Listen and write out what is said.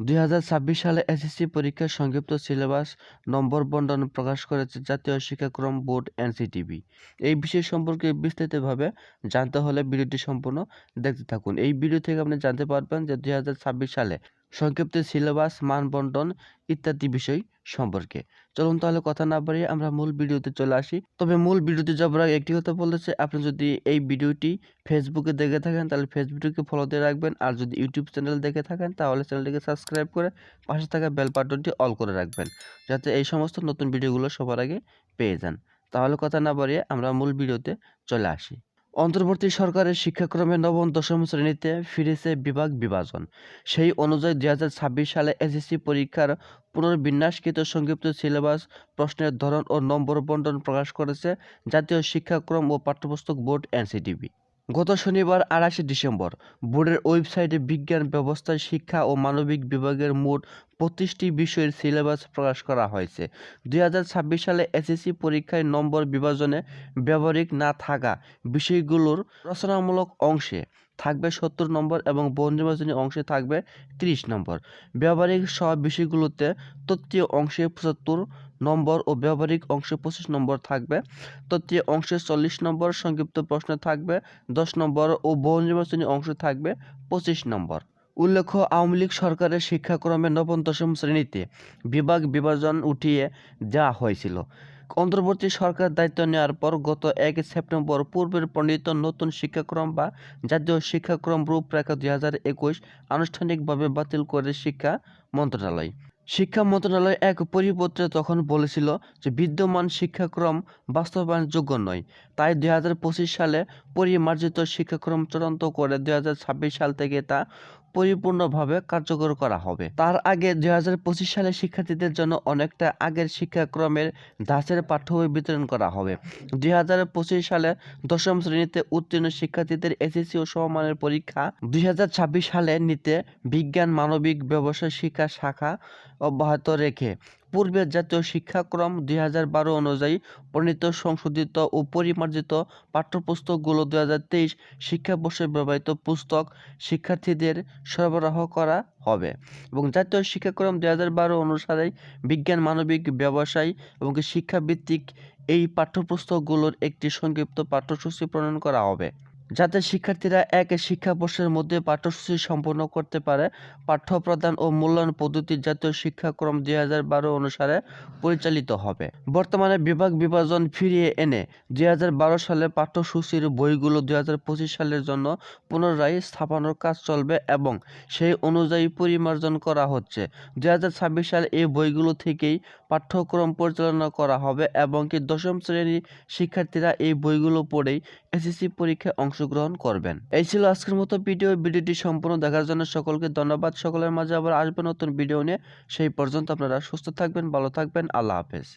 ২০২৬ সালে এসএসসি পরীক্ষার সংক্ষিপ্ত সিলেবাস নম্বর বন্টন প্রকাশ করেছে জাতীয় শিক্ষাক্রম বোর্ড এনসিটিভি। এই বিষয় সম্পর্কে বিস্তারিতভাবে জানতে হলে ভিডিওটি সম্পূর্ণ দেখতে থাকুন। এই ভিডিও থেকে আপনি জানতে পারবেন যে দুই হাজার ছাব্বিশ সালে সংক্ষিপ্ত সিলেবাস মান বন্টন ইত্যাদি বিষয় সম্পর্কে। চলুন তাহলে কথা না বাড়িয়ে আমরা মূল ভিডিওতে চলে আসি। তবে মূল ভিডিওতে যাবার আগে একটি কথা বলতেছে আপনি যদি এই ভিডিওটি ফেসবুকে দেখে থাকেন, তাহলে ফেসবুককে ফলো দিয়ে রাখবেন। আর যদি ইউটিউব চ্যানেল দেখে থাকেন, তাহলে চ্যানেলটিকে সাবস্ক্রাইব করে পাশে থাকা বেল বাটনটি অল করে রাখবেন। যাতে এই সমস্ত নতুন ভিডিওগুলো সবার আগে পেয়ে যান। তাহলে কথা না বাড়িয়ে আমরা মূল ভিডিওতে চলে আসি। অন্তর্বর্তী সরকারের শিক্ষাক্রমে নবম, দশম শ্রেণীতে ফিরেছে বিভাগ বিভাজন। সেই অনুযায়ী দুই হাজার ছাব্বিশ সালে এসএসসি পরীক্ষার পুনর্বিন্যাসকৃত সংক্ষিপ্ত সিলেবাস, প্রশ্নের ধরন ও নম্বর বন্টন প্রকাশ করেছে জাতীয় শিক্ষাক্রম ও পাঠ্যপুস্তক বোর্ড এনসিটিবি গত শনিবার আড়াইশে ডিসেম্বর বোর্ডের ওয়েবসাইটে বিজ্ঞান ব্যবস্থায় শিক্ষা ও মানবিক বিভাগের মোট পঁচিশটি বিষয়ের সিলেবাস প্রকাশ করা হয়েছে। দু হাজার ছাব্বিশ সালে এসএসসি পরীক্ষায় নম্বর বিভাজনে ব্যবহারিক না থাকা বিষয়গুলোর রচনামূলক অংশে থাকবে সত্তর নম্বর এবং বহু নির্বাচনী অংশে থাকবে তিরিশ নম্বর। ব্যবহারিক সব বিষয়গুলোতে তত্ত্বীয় অংশে পঁচাত্তর নম্বর ও ব্যবহারিক অংশে পঁচিশ নম্বর থাকবে। তত্ত্বীয় অংশে চল্লিশ নম্বর, সংক্ষিপ্ত প্রশ্ন থাকবে। দশ নম্বর ও বহু নির্বাচনী অংশ থাকবে পঁচিশ নম্বর। উল্লেখ্য, আওয়ামী লীগ সরকারের শিক্ষাক্রমে নবম, দশম শ্রেণীতে বিভাগ বিভাজন উঠিয়ে দেওয়া হয়েছিল। অন্তর্বর্তী সরকার দায়িত্ব নেওয়ার পর গত এক সেপ্টেম্বর পূর্বের প্রণীত নতুন শিক্ষাক্রম বা জাতীয় শিক্ষাক্রম রূপরেখা দুই হাজার একুশ আনুষ্ঠানিকভাবে বাতিল করে শিক্ষা মন্ত্রণালয়। শিক্ষা মন্ত্রণালয় এক পরিপত্রে তখন বলেছিল যে বিদ্যমান শিক্ষাক্রম বাস্তবায়নের যোগ্য নয়। তাই দুই হাজার পঁচিশ সালে পরিমার্জিত শিক্ষাক্রম চূড়ান্ত করে দুই হাজার ছাব্বিশ সাল থেকে তা পরিপূর্ণভাবে কার্যকর করা হবে। তার আগে দুই হাজার পঁচিশ সালে শিক্ষার্থীদের জন্য অনেকটা আগের শিক্ষাক্রমের ধাঁচের পাঠ্য বই বিতরণ করা হবে। দুই হাজার পঁচিশ সালে দশম শ্রেণীতে উত্তীর্ণ শিক্ষার্থীদের এসএসসি ও সমমানের পরীক্ষা। দুই হাজার ছাব্বিশ সালে নিতে বিজ্ঞান, মানবিক, ব্যবসায় শিক্ষা শাখা অব্যাহত রেখে পূর্বের জাতীয় শিক্ষাক্রম দুই হাজার বারো অনুযায়ী প্রণীত, সংশোধিত ও পরিমার্জিত পাঠ্যপুস্তকগুলো দুই হাজার তেইশ শিক্ষাবর্ষে ব্যবহৃত পুস্তক শিক্ষার্থীদের সরবরাহ করা হবে এবং জাতীয় শিক্ষাক্রম দুই হাজার বারো অনুসারে বিজ্ঞান, মানবিক, ব্যবসায় এবং শিক্ষাভিত্তিক এই পাঠ্যপুস্তকগুলোর একটি সংক্ষিপ্ত পাঠ্যসূচি প্রণয়ন করা হবে। যাতে শিক্ষার্থীরা এক শিক্ষাবর্ষের মধ্যে পাঠ্যসূচি সম্পন্ন করতে পারে। পাঠ্য প্রদান ও মূল্যায়ন পদ্ধতি জাতীয় শিক্ষাক্রম দুই হাজার বারো অনুসারে পরিচালিত হবে। বর্তমানে বিভাগ বিভাজন ফিরিয়ে এনে দুই হাজার বারো সালে পাঠ্যসূচির বইগুলো দুই হাজার পঁচিশ সালের জন্য পুনরায় স্থাপনের কাজ চলবে এবং সেই অনুযায়ী পরিমার্জন করা হচ্ছে। দুই হাজার ছাব্বিশ সালে এই বইগুলো থেকেই পাঠ্যক্রম পরিচালনা করা হবে এবং কি দশম শ্রেণির শিক্ষার্থীরা এই বইগুলো পড়েই এসএসসি পরীক্ষায় অংশগ্রহণ করবেন। এই ছিল আজকের মতো ভিডিও। ভিডিওটি সম্পূর্ণ দেখার জন্য সকলকে ধন্যবাদ। সকলের মাঝে আবার আসবে নতুন ভিডিও নিয়ে। সেই পর্যন্ত আপনারা সুস্থ থাকবেন, ভালো থাকবেন। আল্লাহ হাফেজ।